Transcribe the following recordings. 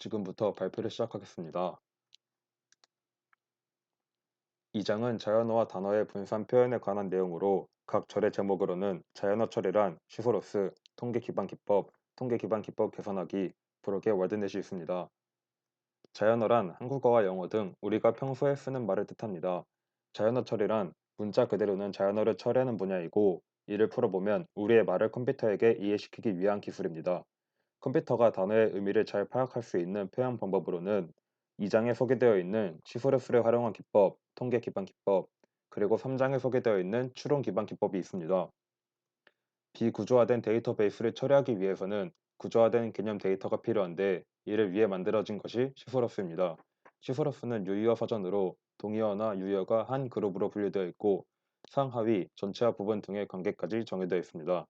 지금부터 발표를 시작하겠습니다. 2장은 자연어와 단어의 분산 표현에 관한 내용으로 각 절의 제목으로는 자연어 처리란 시소로스, 통계 기반 기법, 통계 기반 기법 개선하기, 브록의 월드넷이 있습니다. 자연어란 한국어와 영어 등 우리가 평소에 쓰는 말을 뜻합니다. 자연어 처리란 문자 그대로는 자연어를 처리하는 분야이고 이를 풀어보면 우리의 말을 컴퓨터에게 이해시키기 위한 기술입니다. 컴퓨터가 단어의 의미를 잘 파악할 수 있는 표현 방법으로는 2장에 소개되어 있는 시소레스를 활용한 기법, 통계 기반 기법, 그리고 3장에 소개되어 있는 추론 기반 기법이 있습니다. 비구조화된 데이터베이스를 처리하기 위해서는 구조화된 개념 데이터가 필요한데 이를 위해 만들어진 것이 시소러스입니다. 시소러스는 유의어 사전으로 동의어나 유의어가 한 그룹으로 분류되어 있고 상하위, 전체와 부분 등의 관계까지 정해되어 있습니다.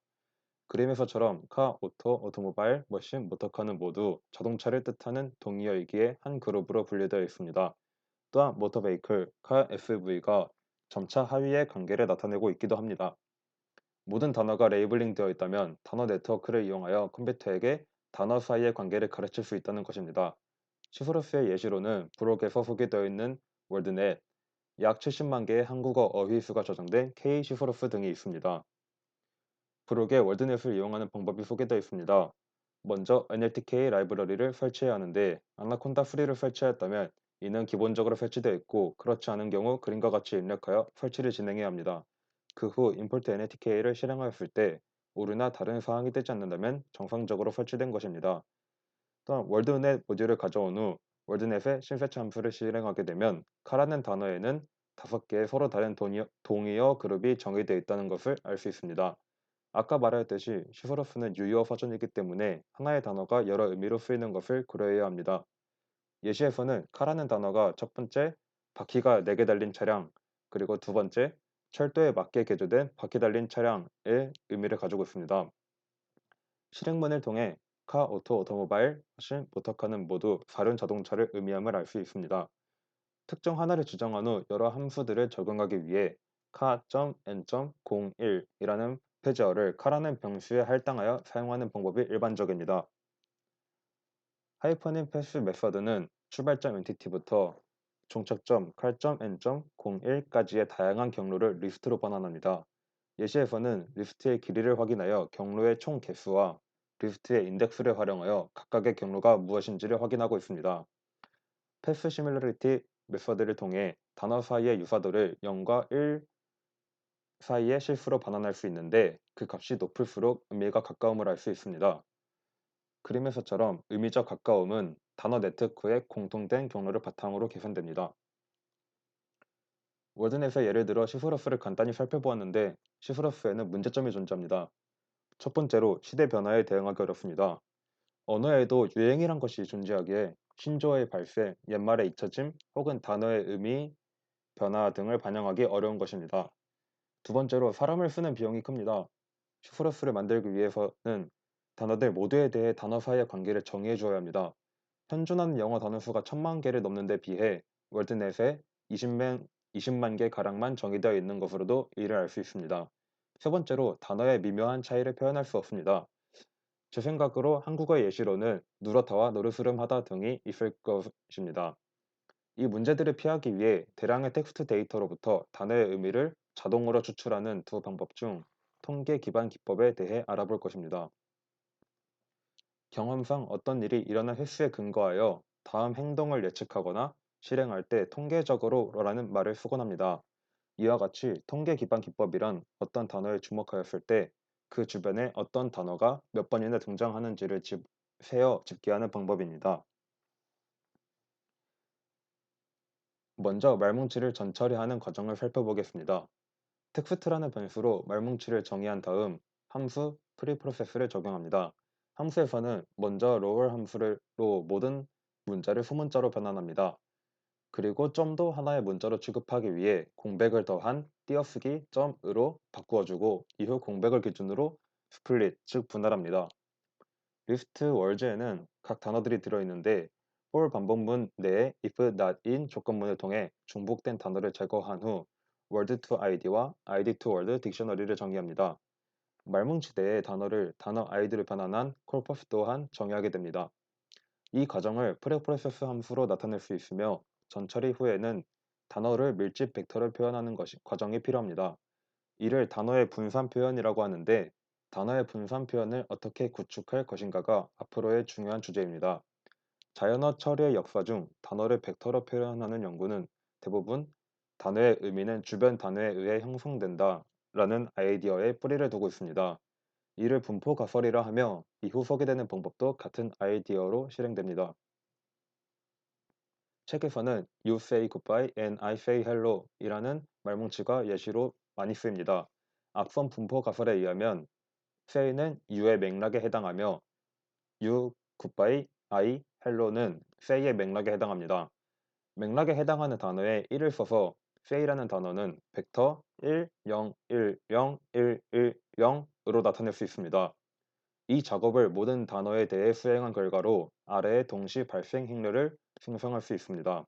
그림에서처럼 카, 오토, 오토모바일, 머신, 모터카는 모두 자동차를 뜻하는 동의어이기에 한 그룹으로 분류되어 있습니다. 또한 모터베이클, 카, SUV가 점차 하위의 관계를 나타내고 있기도 합니다. 모든 단어가 레이블링 되어 있다면 단어 네트워크를 이용하여 컴퓨터에게 단어 사이의 관계를 가르칠 수 있다는 것입니다. 시소로스의 예시로는 브록에서 소개되어 있는 월드넷, 약 70만 개의 한국어 어휘수가 저장된 K 시소로스 등이 있습니다. 브록에 월드넷을 이용하는 방법이 소개되어 있습니다. 먼저 NLTK 라이브러리를 설치해야 하는데 아나콘다 3를 설치하였다면 이는 기본적으로 설치되어 있고 그렇지 않은 경우 그림과 같이 입력하여 설치를 진행해야 합니다. 그 후 import NLTK를 실행하였을 때 오류나 다른 사항이 뜨지 않는다면 정상적으로 설치된 것입니다. 또한 월드넷 모듈을 가져온 후 월드넷에 신세치 함수를 실행하게 되면 카라는 단어에는 다섯 개의 서로 다른 동의어 그룹이 정의되어 있다는 것을 알 수 있습니다. 아까 말하였듯이 시소러스는 유효 사전이기 때문에 하나의 단어가 여러 의미로 쓰이는 것을 고려해야 합니다. 예시에서는 카라는 단어가 첫 번째 바퀴가 4개 달린 차량 그리고 두 번째 철도에 맞게 개조된 바퀴 달린 차량의 의미를 가지고 있습니다. 실행문을 통해 카, 오토, 오토모바일, 머신, 모터카는 모두 다른 자동차를 의미함을 알 수 있습니다. 특정 하나를 지정한 후 여러 함수들을 적용하기 위해 카.n.01이라는 페이지어를 카라는 병수에 할당하여 사용하는 방법이 일반적입니다. 하이퍼닌 패스 메서드는 출발점 엔티티부터 종착점 칼.n.01까지의 다양한 경로를 리스트로 반환합니다. 예시에서는 리스트의 길이를 확인하여 경로의 총 개수와 리스트의 인덱스를 활용하여 각각의 경로가 무엇인지를 확인하고 있습니다. 패스 시뮬러리티 메서드를 통해 단어 사이의 유사도를 0과 1 사이에 실수로 반환할 수 있는데 그 값이 높을수록 의미가 가까움을 알 수 있습니다. 그림에서처럼 의미적 가까움은 단어 네트워크의 공통된 경로를 바탕으로 계산됩니다. 워든넷의 예를 들어 시소러스를 간단히 살펴보았는데 시소러스에는 문제점이 존재합니다. 첫 번째로 시대 변화에 대응하기 어렵습니다. 언어에도 유행이란 것이 존재하기에 신조어의 발생, 옛말의 잊혀짐 혹은 단어의 의미, 변화 등을 반영하기 어려운 것입니다. 두 번째로 사람을 쓰는 비용이 큽니다. 슈퍼러스를 만들기 위해서는 단어들 모두에 대해 단어 사이의 관계를 정의해 주어야 합니다. 현존하는 영어 단어 수가 천만 개를 넘는 데 비해 월드넷에 20만, 20만 개 가량만 정의되어 있는 것으로도 이를 알 수 있습니다. 세 번째로 단어의 미묘한 차이를 표현할 수 없습니다. 제 생각으로 한국어 예시로는 누렇다와 노르스름하다 등이 있을 것입니다. 이 문제들을 피하기 위해 대량의 텍스트 데이터로부터 단어의 의미를 자동으로 추출하는 두 방법 중 통계 기반 기법에 대해 알아볼 것입니다. 경험상 어떤 일이 일어난 횟수에 근거하여 다음 행동을 예측하거나 실행할 때 통계적으로라는 말을 쓰곤 합니다. 이와 같이 통계 기반 기법이란 어떤 단어에 주목하였을 때 그 주변에 어떤 단어가 몇 번이나 등장하는지를 집, 세어 집계하는 방법입니다. 먼저 말뭉치를 전처리하는 과정을 살펴보겠습니다. 텍스트라는 변수로 말뭉치를 정의한 다음 함수 프리프로세스를 적용합니다. 함수에서는 먼저 로월 함수로 모든 문자를 소문자로 변환합니다. 그리고 점도 하나의 문자로 취급하기 위해 공백을 더한 띄어쓰기 점으로 바꾸어주고 이후 공백을 기준으로 스플릿, 즉 분할합니다. 리스트 월즈에는 각 단어들이 들어있는데 for 반복문 내에 if not in 조건문을 통해 중복된 단어를 제거한 후 word to id와 id to word 딕셔너리를 정의합니다. 말뭉치 내의 단어를 단어 id로 변환한 콜퍼스 또한 정의하게 됩니다. 이 과정을 프레프로세스 함수로 나타낼 수 있으며 전처리 후에는 단어를 밀집 벡터를 표현하는 것이 과정이 필요합니다. 이를 단어의 분산 표현이라고 하는데 단어의 분산 표현을 어떻게 구축할 것인가가 앞으로의 중요한 주제입니다. 자연어 처리의 역사 중 단어를 벡터로 표현하는 연구는 대부분 단어의 의미는 주변 단어에 의해 형성된다 라는 아이디어에 뿌리를 두고 있습니다. 이를 분포 가설이라 하며 이후 소개되는 방법도 같은 아이디어로 실행됩니다. 책에서는 You say goodbye and I say hello 이라는 말뭉치가 예시로 많이 쓰입니다. 앞선 분포 가설에 의하면 say는 you의 맥락에 해당하며 you, goodbye, I, hello는 say의 맥락에 해당합니다. 맥락에 해당하는 단어에 1을 써서 say라는 단어는 벡터 1, 0, 1, 0, 1, 1, 0으로 나타낼 수 있습니다. 이 작업을 모든 단어에 대해 수행한 결과로 아래의 동시 발생 행렬을 생성할 수 있습니다.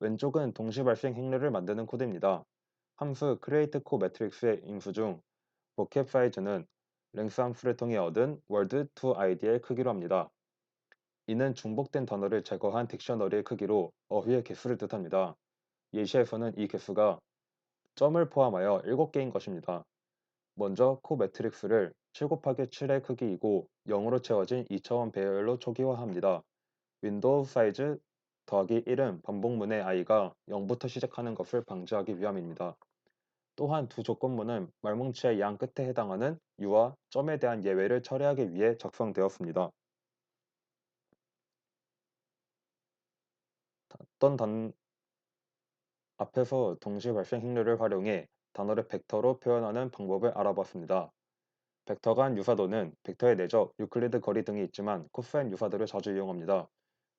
왼쪽은 동시 발생 행렬을 만드는 코드입니다. 함수 createCoMatrix의 인수 중 vocab 사이즈는 랭스 함수를 통해 얻은 word to id의 크기로 합니다. 이는 중복된 단어를 제거한 딕셔너리의 크기로 어휘의 개수를 뜻합니다. 예시에서는 이 개수가 점을 포함하여 7개인 것입니다. 먼저 코 매트릭스를 7 곱하기 7의 크기이고 0으로 채워진 2차원 배열로 초기화합니다. 윈도우 사이즈 더하기 1은 반복문의 i가 0부터 시작하는 것을 방지하기 위함입니다. 또한 두 조건문은 말뭉치의 양 끝에 해당하는 u와 점에 대한 예외를 처리하기 위해 작성되었습니다. 어떤 단 앞에서 동시 발생 행렬을 활용해 단어를 벡터로 표현하는 방법을 알아봤습니다. 벡터 간 유사도는 벡터의 내적, 유클리드 거리 등이 있지만 코사인 유사도를 자주 이용합니다.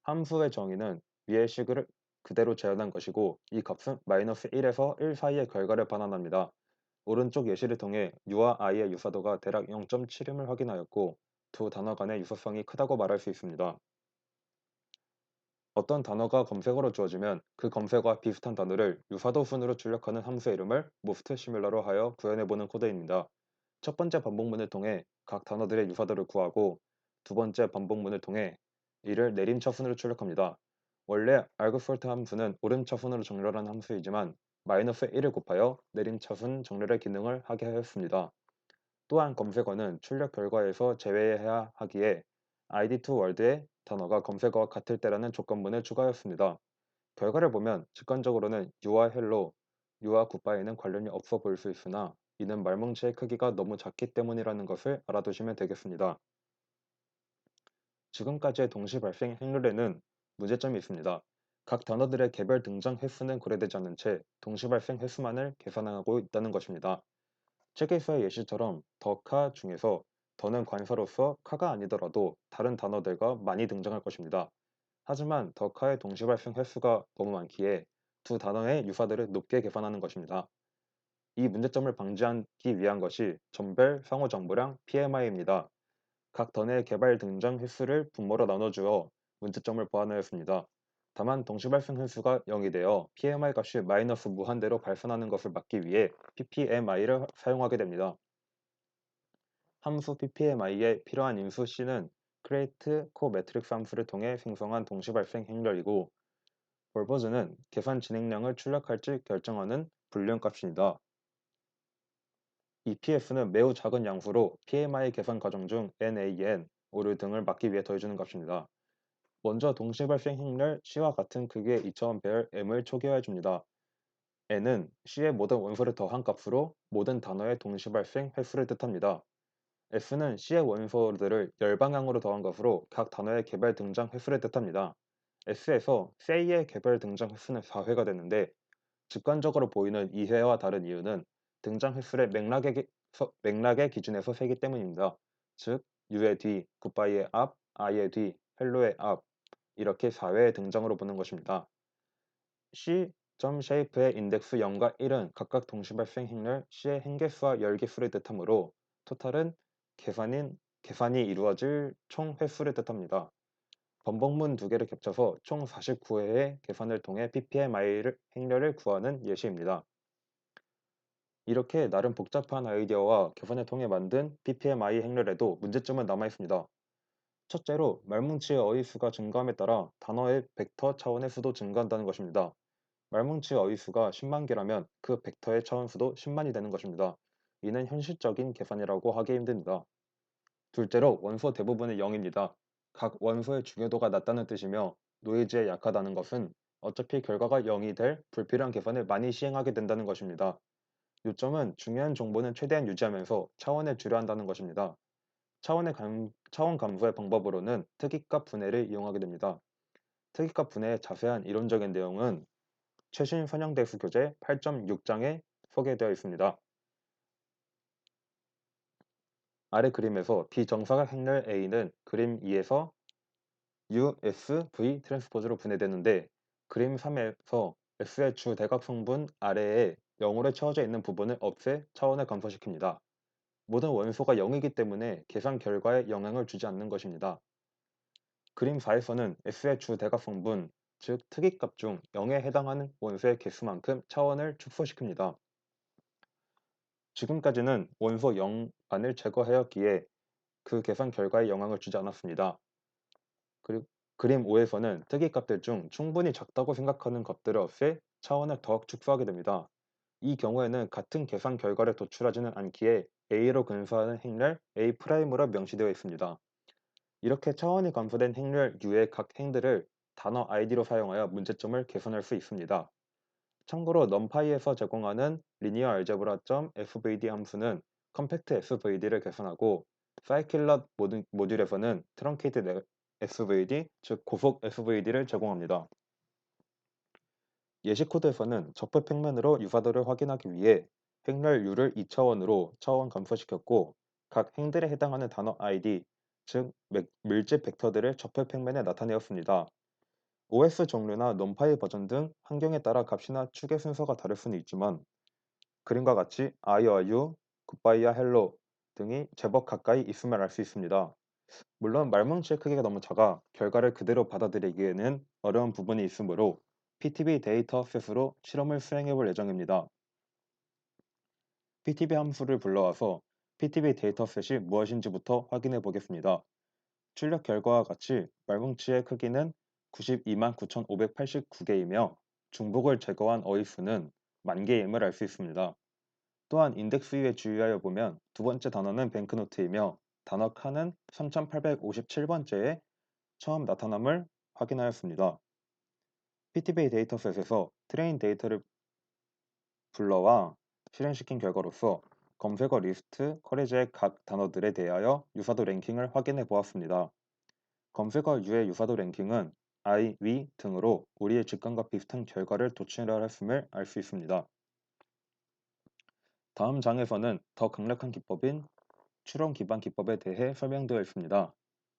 함수의 정의는 위의 식을 그대로 재현한 것이고 이 값은 마이너스 1에서 1 사이의 결과를 반환합니다. 오른쪽 예시를 통해 u와 i의 유사도가 대략 0.7임을 확인하였고 두 단어 간의 유사성이 크다고 말할 수 있습니다. 어떤 단어가 검색어로 주어지면 그 검색어와 비슷한 단어를 유사도 순으로 출력하는 함수의 이름을 most similar로 하여 구현해보는 코드입니다. 첫 번째 반복문을 통해 각 단어들의 유사도를 구하고 두 번째 반복문을 통해 이를 내림차 순으로 출력합니다. 원래 argSort 함수는 오름차 순으로 정렬한 함수이지만 마이너스 1을 곱하여 내림차 순 정렬의 기능을 하게 하였습니다. 또한 검색어는 출력 결과에서 제외해야 하기에 id2world에 단어가 검색어와 같을 때라는 조건문을 추가하였습니다. 결과를 보면 직관적으로는 u와 hello, u와 goodbye는 관련이 없어 보일 수 있으나 이는 말뭉치의 크기가 너무 작기 때문이라는 것을 알아두시면 되겠습니다. 지금까지의 동시 발생 행렬에는 문제점이 있습니다. 각 단어들의 개별 등장 횟수는 고려되지 않은 채 동시 발생 횟수만을 계산하고 있다는 것입니다. 책에서의 예시처럼 더카 중에서 더는 관사로서 카가 아니더라도 다른 단어들과 많이 등장할 것입니다. 하지만 더 카의 동시 발생 횟수가 너무 많기에 두 단어의 유사들을 높게 계산하는 것입니다. 이 문제점을 방지하기 위한 것이 전별 상호 정보량 PMI입니다. 각 단어의 개발 등장 횟수를 분모로 나눠주어 문제점을 보완하였습니다. 다만 동시 발생 횟수가 0이 되어 PMI 값이 마이너스 무한대로 발생하는 것을 막기 위해 PPMI를 사용하게 됩니다. 함수 ppmi에 필요한 인수 c는 create comatrix 함수를 통해 생성한 동시 발생 행렬이고 purpose는 계산 진행량을 출력할지 결정하는 불량 값입니다. 이 pf는 매우 작은 양수로 pmi 계산 과정 중 nan, 오류 등을 막기 위해 더해주는 값입니다. 먼저 동시 발생 행렬 c와 같은 크기의 2차원 배열 m을 초기화해 줍니다. n은 c의 모든 원소를 더한 값으로 모든 단어의 동시 발생 횟수를 뜻합니다. S는 C의 원소들을 열방향으로 더한 것으로 각 단어의 개별 등장 횟수를 뜻합니다. S에서 say의 개별 등장 횟수는 4회가 되는데 직관적으로 보이는 2회와 다른 이유는 등장 횟수를 맥락의, 맥락의 기준에서 세기 때문입니다. 즉, U의 뒤, 굿바이의 앞, I의 뒤, 헬로의 앞 이렇게 4회의 등장으로 보는 것입니다. C 점 쉐이프의 인덱스 0과 1은 각각 동시 발생 행렬 C의 행개수와 열개수를 뜻하므로 토탈은 계산인, 계산이 이루어질 총 횟수를 뜻합니다. 번복문 두 개를 겹쳐서 총 49회의 계산을 통해 ppmi를 행렬을 구하는 예시입니다. 이렇게 나름 복잡한 아이디어와 계산을 통해 만든 ppmi 행렬에도 문제점은 남아 있습니다. 첫째로 말뭉치의 어휘 수가 증가함에 따라 단어의 벡터 차원의 수도 증가한다는 것입니다. 말뭉치의 어휘 수가 10만 개라면 그 벡터의 차원 수도 10만이 되는 것입니다. 이는 현실적인 계산이라고 하기 힘듭니다. 둘째로 원소 대부분의 0입니다. 각 원소의 중요도가 낮다는 뜻이며 노이즈에 약하다는 것은 어차피 결과가 0이 될 불필요한 계산을 많이 시행하게 된다는 것입니다. 요점은 중요한 정보는 최대한 유지하면서 차원을 줄여야 한다는 것입니다. 차원의 감, 차원 감소의 방법으로는 특이값 분해를 이용하게 됩니다. 특이값 분해의 자세한 이론적인 내용은 최신 선형대수 교재 8.6장에 소개되어 있습니다. 아래 그림에서 비정사각 행렬 A는 그림 2에서 USV 트랜스포즈로 분해되는데 그림 3에서 S의 주 대각 성분 아래에 0으로 채워져 있는 부분을 없애 차원을 감소시킵니다. 모든 원소가 0이기 때문에 계산 결과에 영향을 주지 않는 것입니다. 그림 4에서는 S의 주 대각 성분, 즉 특이값 중 0에 해당하는 원소의 개수만큼 차원을 축소시킵니다. 지금까지는 원소 0만을 제거하였기에 그 계산 결과에 영향을 주지 않았습니다. 그리고 그림 5에서는 특이값들 중 충분히 작다고 생각하는 값들을 없애 차원을 더욱 축소하게 됩니다. 이 경우에는 같은 계산 결과를 도출하지는 않기에 A로 근소하는 행렬 A'으로 명시되어 있습니다. 이렇게 차원이 감소된 행렬 U의 각 행들을 단어 id로 사용하여 문제점을 개선할 수 있습니다. 참고로 numpy에서 제공하는 linearalgebra.svd 함수는 컴팩트 svd를 계산하고 scikit-learn 모듈에서는 truncated svd, 즉 고속 svd를 제공합니다. 예시 코드에서는 접근 평면으로 유사도를 확인하기 위해 행렬 u를 2차원으로 차원 감소시켰고 각 행들에 해당하는 단어 id, 즉 밀집 벡터들을 접근 평면에 나타내었습니다. OS 종류나 numpy 버전 등 환경에 따라 값이나 축의 순서가 다를 수는 있지만 그림과 같이 IOU, 굿바이와 헬로 등이 제법 가까이 있음을 알 수 있습니다. 물론 말뭉치의 크기가 너무 작아 결과를 그대로 받아들이기에는 어려운 부분이 있으므로 PTB 데이터 셋으로 실험을 수행해 볼 예정입니다. PTB 함수를 불러와서 PTB 데이터셋이 무엇인지부터 확인해 보겠습니다. 출력 결과와 같이 말뭉치의 크기는 92만 9,589개이며 중복을 제거한 어휘수는 만 개임을 알 수 있습니다. 또한 인덱스 위에 주의하여 보면 두 번째 단어는 뱅크노트이며 단어 칸은 3857번째에 처음 나타남을 확인하였습니다. PTB 데이터셋에서 트레인 데이터를 불러와 실행시킨 결과로서 검색어 리스트 커리지의 각 단어들에 대하여 유사도 랭킹을 확인해 보았습니다. 검색어 유의 유사도 랭킹은 I, 위 등으로 우리의 직관과 비슷한 결과를 도출하였음을 알 수 있습니다. 다음 장에서는 더 강력한 기법인 추론 기반 기법에 대해 설명되어 있습니다.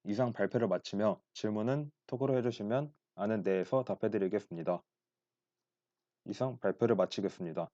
이상 발표를 마치며 질문은 톡으로 해주시면 아는 데에서 답해드리겠습니다. 이상 발표를 마치겠습니다.